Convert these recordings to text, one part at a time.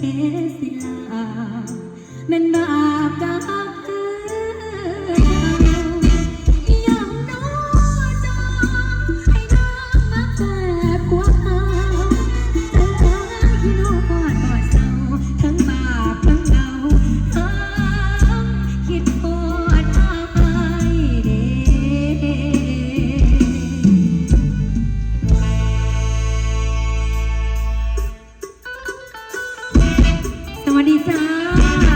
chance Lisa.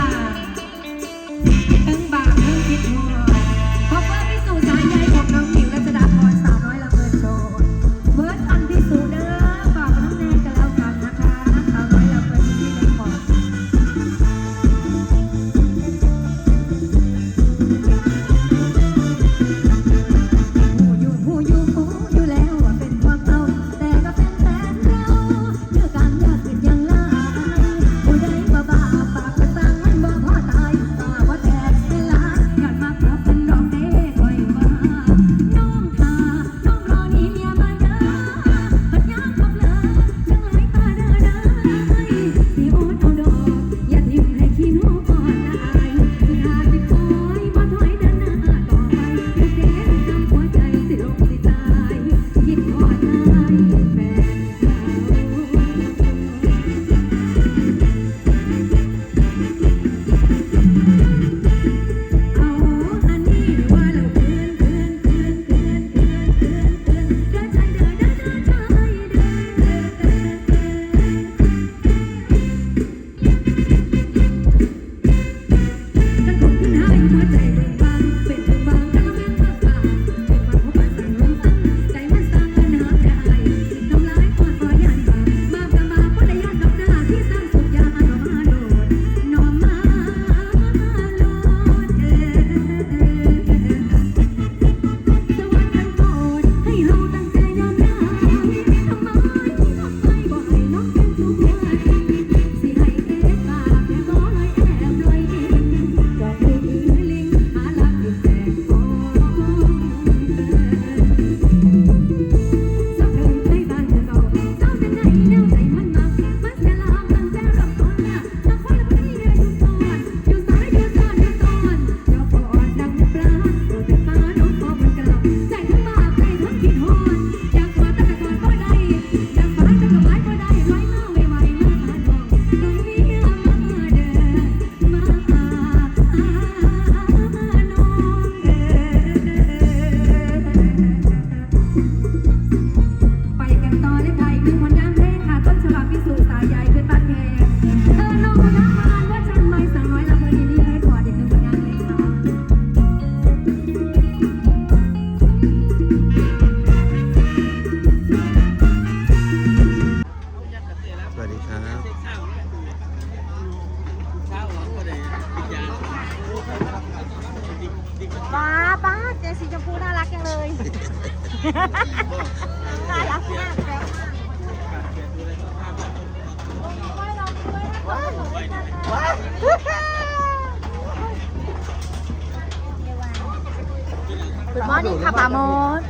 นี่ค่ะปาโมด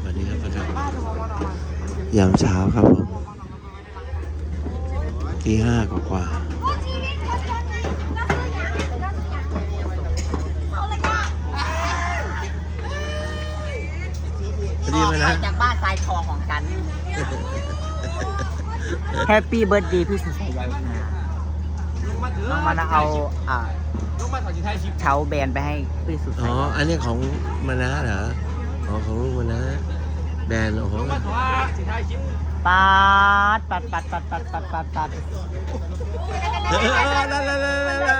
สวัสดีครับท่านยามเช้าครับผมตีห้ากว่ากว่าพอดีไหมนะจากบ้านทรายทองของฉันแฮปปี้เบิร์ดดีพี่สุชัยยายนาน้องมานะเอาอ่า เช้าแบรนไปให้พี่สุดท้ายอ๋อ อันนี้ของมานะเหรอ อ๋อของลูกมานะ แบรนโอ้โหปาดปัดปัดปัดปัดปัดปัดปัดเออลาลาลาลาลา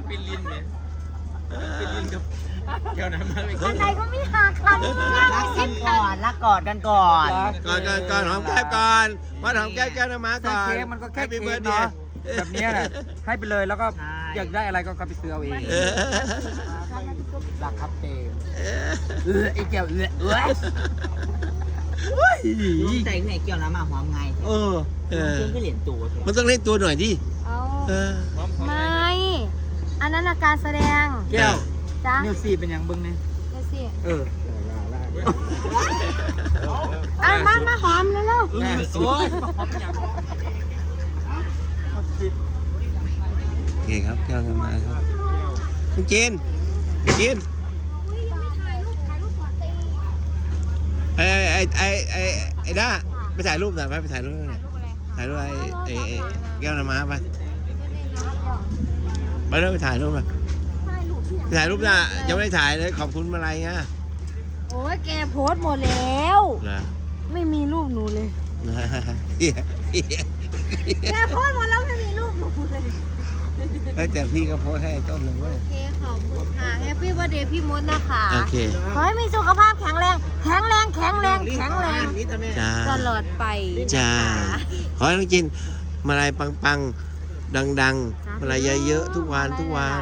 นป็นลินเนี่ยเป็นลินกับเกี่ยวน้ำมาไม่กินอะไรก็ไม่หักรักกันก่อนรักกอดกันก่อน ก่อนก่อนก่อนหอมแก้มก่อนมาหอมแก้มแก้มน้ำมาก่อนเค้กมันก็แค่เบิร์ดเนาะแบบนี้แหละให้ไปเลยแล้วก็ อยากได้อะไรก็ไปซื้อเอาเองเออรักครับเต็มเออเออไอ้เกี่ยวเออเออลุงใจไหนเกี่ยวน้ำมาหอมไงเออเออเชื่อก็เหรียญตัวเถอะมันต้องเล่นตัวหน่อยดิเอาเออไม่ อันนั้นอาการแสดงแก้วจ้ะนิวซีเป็นยังเบิ้งเนี่ยเดี๋ยวสิเออเอามามาหอมแล้วเร็วโอ้ยโอเคครับแก้วน้ำม้าครับคุณกินคุณกินไอ้ไอ้ไอ้ไอ้ไอ้ด้าไปถ่ายรูปหน่อยไปไปถ่ายรูปหน่อยถ่ายรูปไอ้ไอ้ไอ้แก้วน้ำม้าไปไปเริ่มไปถ่ายรูปหน่อยไปถ่ายรูปน่ะยังไม่ได้ถ่ายเลยขอบคุณมาอะไรเงี้ยโอ้ยแกโพสต์หมดแล้วเหรอไม่มีรูปหนูเลยเหี้ยเหี้ยแกโพสต์หมดแล้ว ไม่มีรูปหนูเลย เอ้ยแต่พี่ก็โพสต์ให้ต้นหนึ่งเว้ย โอเคขอบคุณค่ะแฮปปี้วันเดย์พี่มดนะคะโอเค ขอให้มีสุขภาพแข็งแรง แข็งแรงแข็งแรงแข็งแรงจ้าตลอดไปจ้าขอให้น้องจินมาลายปังๆดังๆมาลายเยอะๆทุกวันทุกวัน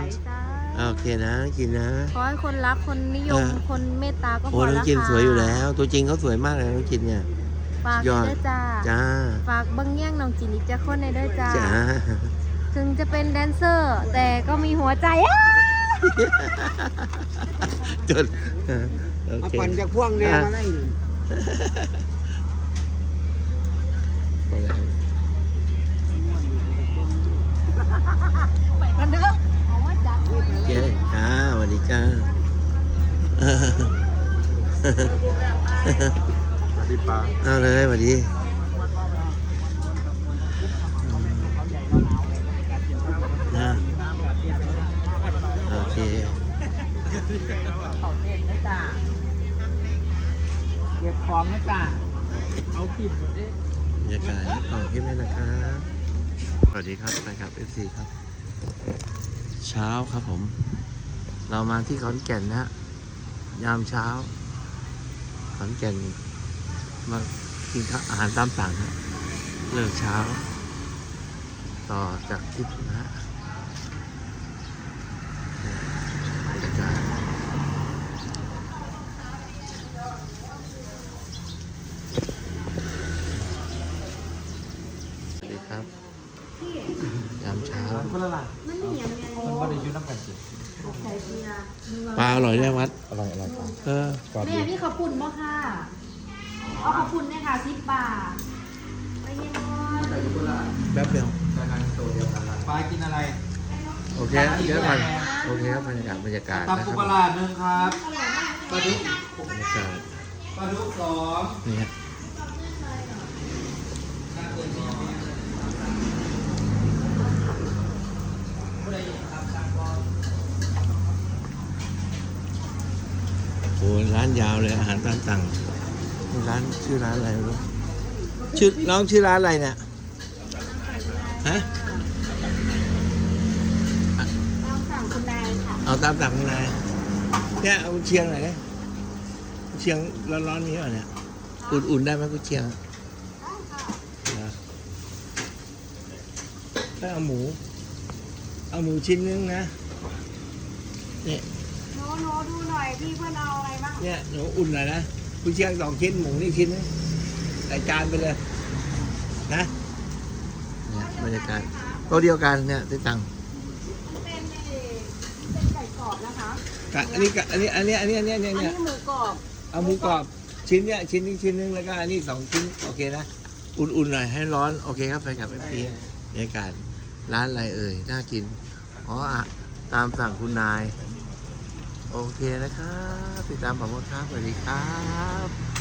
โอเคนะน้องจินนะขอให้คนรักคนนิยมเออคนเมตตาก็พโอ้อน้อแล้งวจินค่ะสวยอยู่แล้ว ตัวจริงเขาสวยมากเลยน้องจินเนี่ยฝากยอดด้วยจ้าจ้าฝากเบังแย่งน้องจินอีกจะคนในด้วยจ้าจ้า ถึงจะเป็นแดนเซอร์ แต่ก็มีหัวใจอ้าจนเออโอมาเค ปั่นจากพ่วงเนี่ยอะมาไล่กันเด้อเอาว่าจัดโอเคจ้าสวัสดีจ้าสวัสดีป้าเอาเลยสวัสดีนะโอเค เขาเต้นนะจ้าเก็บของนะจ้าเอาผิดหมดเลยบรรยากาศต่อคลิปนี้นะครับสวัสดีครับแฟนคลับ FC ครับ เช้าครับผม เรามาที่ขอนแก่นนะฮะยามเช้า ขอนแก่น มากินข้าวอาหารตามสั่งฮะเลิกเช้า ต่อจากทริปนะฮะเนี่ยบรรยากาศสวัสดีครับ ยามเช้า คนละล่ะมันเหนียวไงมันว่าได้ยุ่น้ำกันสิใส่เบียร์ปลาอร่อยได้วัด อร่อยอร่อยป้าเออแม่พี่ขอบคุณบ่ค่ะเอาขอบคุณเนี่ยค่ะสิบบาทไปเย็นก่อนแป๊บเดียวป้ากินอะไร โอเคเดี๋ยวก่อนโอเคครับบรรยากาศบรรยากาศตับนะคกุรับปลาหนึ่งครับปลาดุกบรรยากาศปลาดุกสองนี่ฮะโอ้ร้านยาวเลยอาหารตามสั่งนี่ร้านชื่อร้านอะไรไม่รู้ชื่อน้องชื่อร้านอะไรเนี่ยฮะต้องสั่งคุณนายค่ะเอาตามสั่งข้างในเนี่ยเอากุนเชียงหน่อยนะกุนเชียงร้อนๆนี้เหรอเนี่ยอุ่นๆได้ไหมกุนเชียงนะถ้าเอาหมู เอาหมูชิ้นนึงนะเนี่ย หมูนูหนูดูหน่อยพี่เพื่อนเอาอะไรบ้างเนี่ยหนูอุ่นหน่อยนะคุณเชียงสองชิ้นหมูนี่ชิ้นนึงใส่จานไปเลยนะเนี่ยบรรยากาศโต๊ะเดียวกันเนี่ยที่ตังเป็นเอ่อเป็นไก่กรอบนะคะกะอันนี้กะอันนี้อันนี้อันนี้อันนี้อันนี้อันเนี่นี้ยหมูกรอบเอาหมูกรอบชิ้นเนี้ยชิ้นนี้ชิ้นนึงแล้วก็อันนี้สองชิ้นโอเคนะอุ่นๆหน่อยให้ร้อนโอเคครับไปกับไปพีบรรยากาศร้านอะไรเอ่ยน่ากินอ๋ออะตามสั่งคุณนาย โอเคนะครับ ติดตามผมครับสวัสดีครับ